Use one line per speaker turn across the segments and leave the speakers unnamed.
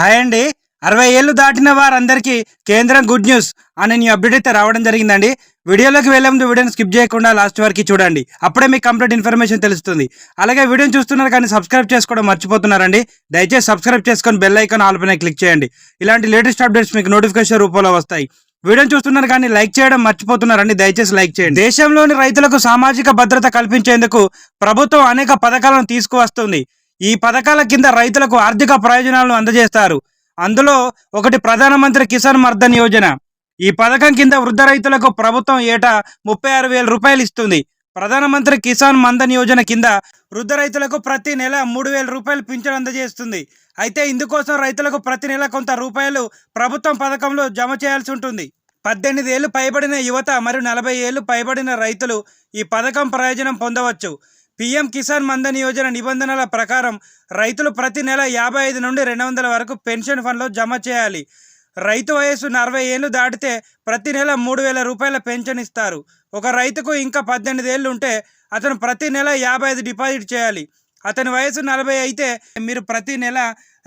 Hi అండి అరవై ఏళ్ళు దాటిన వారందరికీ కేంద్రం గుడ్ న్యూస్ అనే న్యూ అప్డేట్ అయితే రావడం జరిగిందండి. వీడియోలోకి వెళ్ళే ముందు వీడియోని స్కిప్ చేయకుండా లాస్ట్ వరకు చూడండి. అప్పుడే మీకు కంప్లీట్ ఇన్ఫర్మేషన్ తెలుస్తుంది. అలాగే వీడియోని చూస్తున్నారు కానీ సబ్స్క్రైబ్ చేసుకోవడం మర్చిపోతున్నారండి. దయచేసి సబ్స్క్రైబ్ చేసుకొని బెల్ ఐకాన్ ఆల్ క్లిక్ చేయండి. ఇలాంటి లేటెస్ట్ అప్డేట్స్ మీకు నోటిఫికేషన్ రూపంలో వస్తాయి. వీడియోని చూస్తున్నారు కానీ లైక్ చేయడం మర్చిపోతున్నారండి. దయచేసి లైక్ చేయండి. దేశంలోని రైతులకు సామాజిక భద్రత కల్పించేందుకు ప్రభుత్వం అనేక పథకాలను తీసుకువస్తుంది. ఈ పథకాల కింద రైతులకు ఆర్థిక ప్రయోజనాలను అందజేస్తారు. అందులో ఒకటి ప్రధానమంత్రి కిసాన్ మర్దన్ యోజన. ఈ పథకం కింద వృద్ధ రైతులకు ప్రభుత్వం ఏటా ముప్పై ఆరు వేల రూపాయలు ఇస్తుంది. ప్రధానమంత్రి కిసాన్ మన్ధన్ యోజన కింద వృద్ధ రైతులకు ప్రతి నెల మూడు వేల రూపాయలు పింఛను అందజేస్తుంది. అయితే ఇందుకోసం రైతులకు ప్రతి నెల కొంత రూపాయలు ప్రభుత్వం పథకంలో జమ చేయాల్సి ఉంటుంది. పద్దెనిమిది ఏళ్ళు పైబడిన యువత మరియు నలభై ఏళ్ళు పైబడిన రైతులు ఈ పథకం ప్రయోజనం పొందవచ్చు. పీఎం కిసాన్ మన్ధన్ యోజన నిబంధనల ప్రకారం రైతులు ప్రతి నెల యాభై ఐదు నుండి రెండు వందల వరకు పెన్షన్ ఫండ్లో జమ చేయాలి. రైతు వయసు నలభై ఏళ్ళు దాటితే ప్రతి నెల మూడు వేల రూపాయల పెన్షన్ ఇస్తారు. ఒక రైతుకు ఇంకా పద్దెనిమిది ఏళ్ళు ఉంటే అతను ప్రతి నెల యాభై ఐదు డిపాజిట్ చేయాలి. అతని వయసు నలభై అయితే మీరు ప్రతి నెల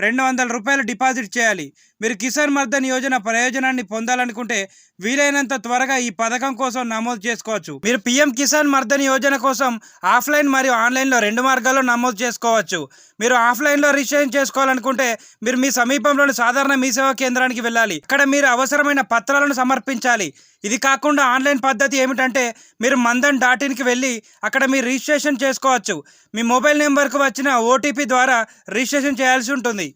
రెండు వందల రూపాయలు డిపాజిట్ చేయాలి. మీరు కిసాన్ మర్దన్ యోజన ప్రయోజనాన్ని పొందాలనుకుంటే వీలైనంత త్వరగా ఈ పథకం కోసం నమోదు చేసుకోవచ్చు. మీరు పిఎం కిసాన్ మర్దన్ యోజన కోసం ఆఫ్లైన్ మరియు ఆన్లైన్లో రెండు మార్గాల్లో నమోదు చేసుకోవచ్చు. మీరు ఆఫ్లైన్లో రిజిస్ట్రేషన్ చేసుకోవాలనుకుంటే మీరు మీ సమీపంలోని సాధారణ మీ సేవా కేంద్రానికి వెళ్ళాలి. ఇక్కడ మీరు అవసరమైన పత్రాలను సమర్పించాలి. ఇది కాకుండా ఆన్లైన్ పద్ధతి ఏమిటంటే మీరు మందన్ డాట్ ఇన్కి వెళ్ళి అక్కడ మీరు రిజిస్ట్రేషన్ చేసుకోవచ్చు. మీ మొబైల్ నెంబర్కు వచ్చిన ఓటీపీ ద్వారా రిజిస్ట్రేషన్ చేయాల్సి ఉంటుంది.